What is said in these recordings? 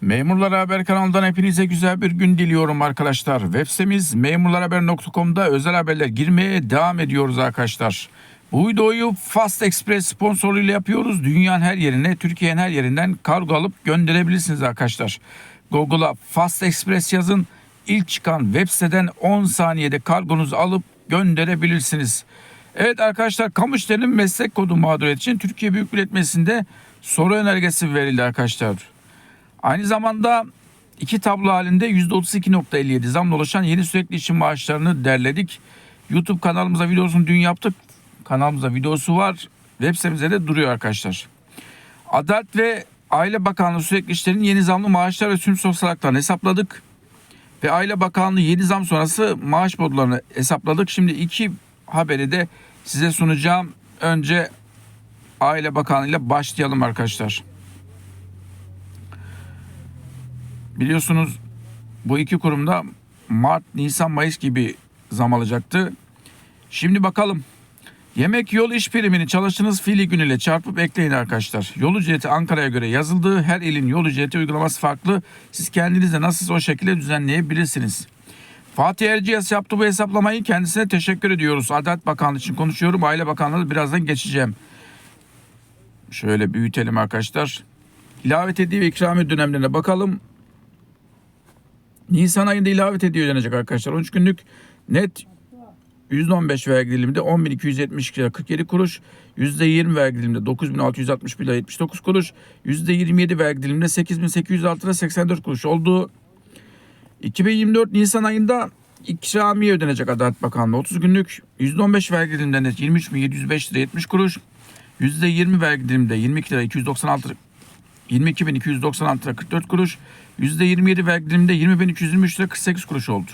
Memurlar Haber kanalından hepinize güzel bir gün diliyorum arkadaşlar. Web sitemiz memurlarhaber.com'da özel haberler girmeye devam ediyoruz arkadaşlar. Bu videoyu Fast Express sponsorluğuyla yapıyoruz. Dünyanın her yerine, Türkiye'nin her yerinden kargo alıp gönderebilirsiniz arkadaşlar. Google'a Fast Express yazın. İlk çıkan web siteden 10 saniyede kargonuzu alıp gönderebilirsiniz. Evet arkadaşlar kamu işlerinin meslek kodu mağduriyeti için Türkiye Büyük Millet Meclisi'nde soru önergesi verildi arkadaşlar. Aynı zamanda iki tablo halinde %32.57 zamla oluşan yeni sürekli işçi maaşlarını derledik. YouTube kanalımıza videosunu dün yaptık. Kanalımıza videosu var. Web sitemizde de duruyor arkadaşlar. Adalet ve Aile Bakanlığı sürekli işlerin yeni zamlı maaşlar ve tüm sosyal haklarını hesapladık. Ve Aile Bakanlığı yeni zam sonrası maaş bodolarını hesapladık. Şimdi iki haberi de size sunacağım. Önce Aile Bakanlığı ile başlayalım arkadaşlar. Biliyorsunuz bu iki kurumda Mart, Nisan, Mayıs gibi zam alacaktı. Şimdi bakalım. Yemek yol iş primini çalıştığınız fiili gün ile çarpıp ekleyin arkadaşlar. Yol ücreti Ankara'ya göre yazıldı. Her ilin yol ücreti uygulaması farklı. Siz kendiniz de nasılsa o şekilde düzenleyebilirsiniz. Fatih Erciyes yaptı bu hesaplamayı. Kendisine teşekkür ediyoruz. Adalet Bakanlığı için konuşuyorum. Aile Bakanlığı birazdan geçeceğim. Şöyle büyütelim arkadaşlar. İlave ettiği ve ikramiye dönemlerine bakalım. Nisan ayında ilave ediyor ödenecek arkadaşlar. 13 günlük net %15 vergi diliminde 10.272 lira 47 kuruş, %20 vergi diliminde 9.661 lira 79 kuruş, %27 vergi diliminde 8.806 lira 84 kuruş oldu. 2024 Nisan ayında ikramiye ödenecek Adalet Bakanlığı 30 günlük %15 vergi diliminde net 23.705 lira 70 kuruş, %20 vergi diliminde 22 lira 296 lira 22.296 lira 44 kuruş. %27 vergi diliminde 20.223 lira 48 kuruş oldu.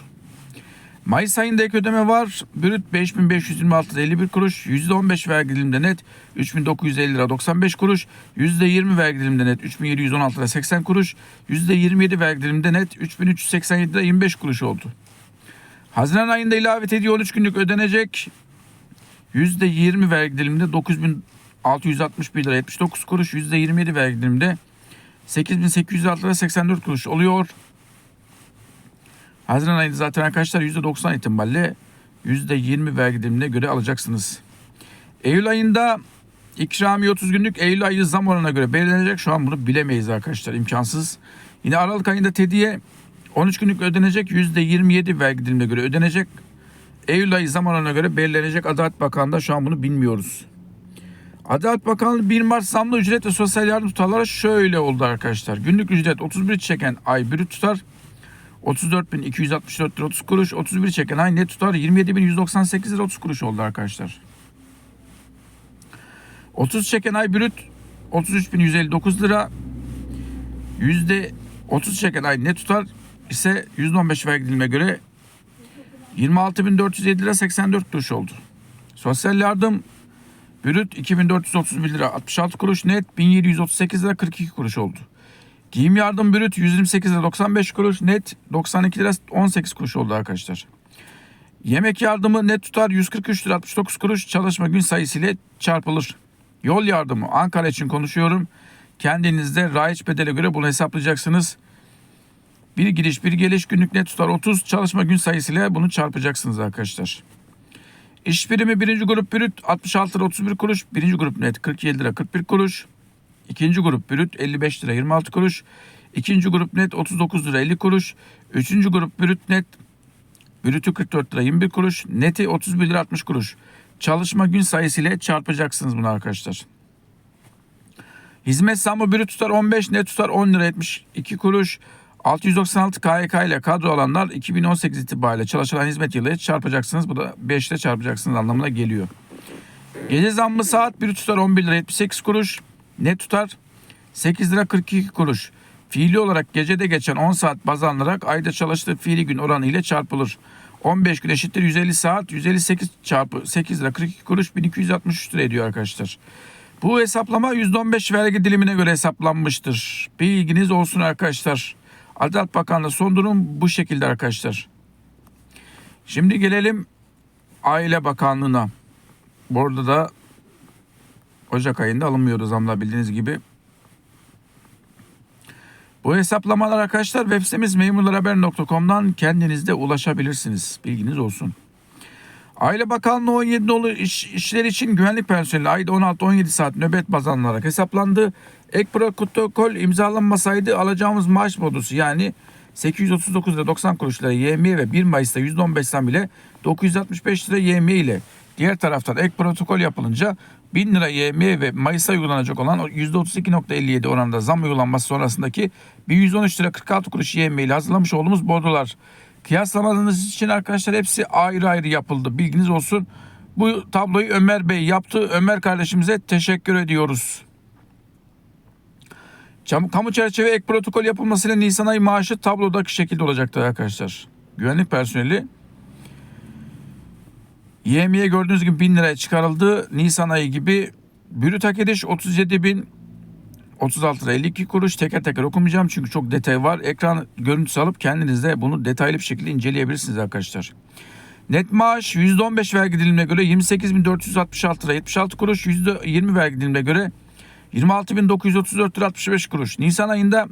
Mayıs ayında ek ödeme var. Brüt 5.526 lira 51 kuruş. %15 vergi diliminde net 3.950 lira 95 kuruş. %20 vergi diliminde net 3.716 lira 80 kuruş. %27 vergi diliminde net 3.387 lira 25 kuruş oldu. Haziran ayında ilave ediyor 13 günlük ödenecek. %20 vergi diliminde 9661 lira 79 kuruş. %27 vergi diliminde 8806 lira 84 kuruş oluyor. Haziran ayında zaten arkadaşlar %90 ihtimalle %20 vergi dilimine göre alacaksınız. Eylül ayında ikramiye 30 günlük Eylül ayı zam oranına göre belirlenecek. Şu an bunu bilemeyiz arkadaşlar imkansız. Yine Aralık ayında tediye 13 günlük ödenecek %27 vergi dilimine göre ödenecek. Eylül ayı zam oranına göre belirlenecek Adalet Bakanlığı'nda şu an bunu bilmiyoruz. Adalet Bakanlığı 1 Mart zamlı ücret ve sosyal yardım tutarları şöyle oldu arkadaşlar. Günlük ücret 31 çeken ay brüt tutar 34.264 lira 30 kuruş. 31 çeken ay net tutar 27.198 lira 30 kuruş oldu arkadaşlar. 30 çeken ay brüt 33.159 lira. Yüzde 30 çeken ay net tutar ise %15 vergi dilimine göre 26.407 lira 84 kuruş oldu. Sosyal yardım Brüt 2431 lira 66 kuruş net 1738 lira 42 kuruş oldu. Giyim yardım brüt 128 lira 95 kuruş net 92 lira 18 kuruş oldu arkadaşlar. Yemek yardımı net tutar 143 lira 69 kuruş çalışma gün sayısı ile çarpılır. Yol yardımı Ankara için konuşuyorum. Kendinizde raiç bedele göre bunu hesaplayacaksınız. Bir giriş bir geliş günlük net tutar 30 çalışma gün sayısıyla bunu çarpacaksınız arkadaşlar. İş birimi birinci grup brüt 66 lira 31 kuruş. Birinci grup net 47 lira 41 kuruş. İkinci grup brüt 55 lira 26 kuruş. İkinci grup net 39 lira 50 kuruş. Üçüncü grup brüt net brütü 44 lira 21 kuruş. Neti 31 lira 60 kuruş. Çalışma gün sayısı ile çarpacaksınız bunu arkadaşlar. Hizmet zammı brüt tutar 15 net tutar 10 lira 72 kuruş. 696 KYK ile kadro alanlar 2018 itibariyle çalışılan hizmet yılı çarpacaksınız. Bu da 5 ile çarpacaksınız anlamına geliyor. Gece zammı saat bir tutar 11 lira 78 kuruş. Net tutar 8 lira 42 kuruş. Fiili olarak gecede geçen 10 saat baz alınarak ayda çalıştığı fiili gün oranı ile çarpılır. 15 gün eşittir 150 saat 158 çarpı 8 lira 42 kuruş 1263 lira ediyor arkadaşlar. Bu hesaplama %15 vergi dilimine göre hesaplanmıştır. Bilginiz olsun arkadaşlar. Adalet Bakanlığı son durum bu şekilde arkadaşlar. Şimdi gelelim Aile Bakanlığı'na. Burada da Ocak ayında alınmıyordu zamlar bildiğiniz gibi. Bu hesaplamalar arkadaşlar web sitemiz memurlarhaber.com'dan kendinizde ulaşabilirsiniz. Bilginiz olsun. Aile Bakanlığı 17 dolu iş, işler için güvenlik personeli ayda 16-17 saat nöbet baz alınarak hesaplandı. Ek protokol imzalanmasaydı alacağımız maaş bonusu yani 839 lira 90 kuruş lira YMİ ve 1 Mayıs'ta %15 zam ile 965 lira YMİ ile diğer taraftan ek protokol yapılınca 1000 lira YMİ ve Mayıs'ta uygulanacak olan o %32.57 oranında zam uygulanması sonrasındaki 1113 lira 46 kuruş YMİ ile hazırlamış olduğumuz bordolar Kıyaslamanız için arkadaşlar hepsi ayrı ayrı yapıldı. Bilginiz olsun. Bu tabloyu Ömer Bey yaptı. Ömer kardeşimize teşekkür ediyoruz. Kamu çerçeve ek protokol yapılmasıyla Nisan ayı maaşı tablodaki şekilde olacaktır arkadaşlar. Güvenlik personeli YM'ye gördüğünüz gibi 1000 liraya çıkarıldı. Nisan ayı gibi bürüt hak ediş 37 bin 36 lira 52 kuruş teker teker okumayacağım çünkü çok detay var. Ekran görüntüsü alıp kendiniz de bunu detaylı bir şekilde inceleyebilirsiniz arkadaşlar. Net maaş %15 vergi dilimine göre 28.466 lira 76 kuruş. %20 vergi dilimine göre 26.934 lira 65 kuruş. Nisan ayında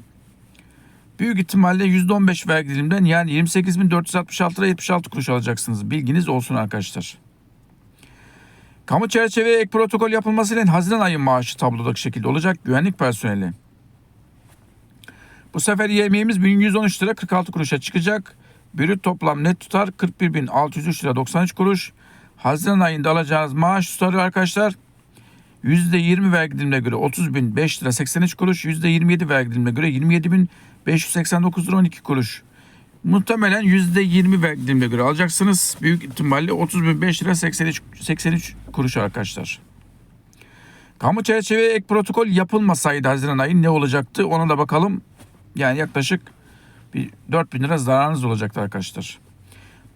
büyük ihtimalle %15 vergi dilimden yani 28.466 lira 76 kuruş alacaksınız. Bilginiz olsun arkadaşlar. Kamu çerçeve ek protokol yapılmasıyla Haziran ayı maaşı tablodaki şekilde olacak güvenlik personeli. Bu sefer yemeğimiz 1113 lira 46 kuruşa çıkacak. Brüt toplam net tutar 41.603 lira 93 kuruş. Haziran ayında alacağınız maaş tutarı arkadaşlar %20 vergi dilimine göre 30.005 lira 83 kuruş. %27 vergi dilimine göre 27.589 lira 12 kuruş. Muhtemelen %20 vergi dilimine göre alacaksınız. Büyük ihtimalle 30.005 lira 83, 83 kuruş arkadaşlar. Kamu çerçeve ek protokol yapılmasaydı Haziran ayı ne olacaktı ona da bakalım. Yani yaklaşık bir 4000 lira zararınız olacaktı arkadaşlar.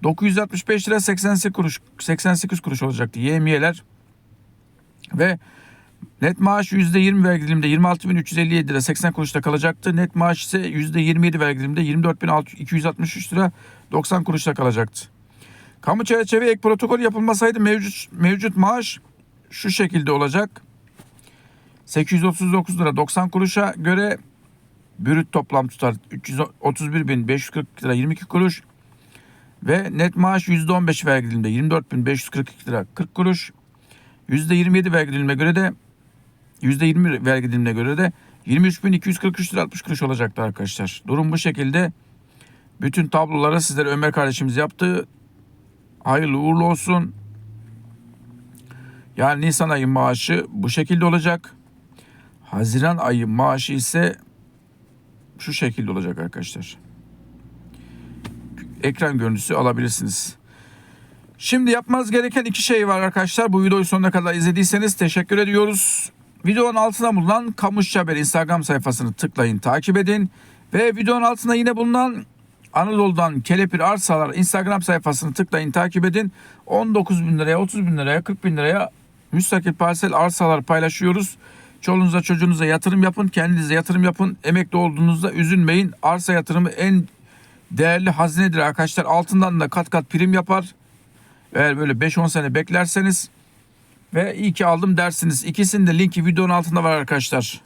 965 lira 88 kuruş 88 kuruş olacaktı YMY'ler. Ve net maaş %20 vergi diliminde 26.357 lira 80 kuruşta kalacaktı. Net maaş ise %27 vergi diliminde 24.263 lira 90 kuruşta kalacaktı. Kamu çerçeve ek protokol yapılmasaydı mevcut mevcut maaş şu şekilde olacak. 839 lira 90 kuruşa göre brüt toplam tutar 331.540 lira 22 kuruş ve net maaş %15 vergi diliminde 24.542 lira 40 kuruş. %27 vergi dilimine göre de %20 vergi dilimine göre de 23.243 lira 60 kuruş olacaktı arkadaşlar. Durum bu şekilde. Bütün tabloları sizlere Ömer kardeşimiz yaptı. Hayırlı uğurlu olsun. Yani Nisan ayı maaşı bu şekilde olacak. Haziran ayı maaşı ise şu şekilde olacak arkadaşlar. Ekran görüntüsü alabilirsiniz. Şimdi yapmanız gereken iki şey var arkadaşlar. Bu videoyu sonuna kadar izlediyseniz teşekkür ediyoruz. Videonun altına bulunan Kamuş Haber Instagram sayfasını tıklayın, takip edin. Ve videonun altında yine bulunan Anadolu'dan Kelepir Arsalar Instagram sayfasını tıklayın, takip edin. 19 bin liraya, 30 bin liraya, 40 bin liraya müstakil parsel arsalar paylaşıyoruz. Çoluğunuza çocuğunuza yatırım yapın, kendinize yatırım yapın. Emekli olduğunuzda üzülmeyin. Arsa yatırımı en değerli hazinedir arkadaşlar. Altından da kat kat prim yapar. Eğer böyle 5-10 sene beklerseniz ve iyi ki aldım dersiniz. İkisinin de linki videonun altında var arkadaşlar.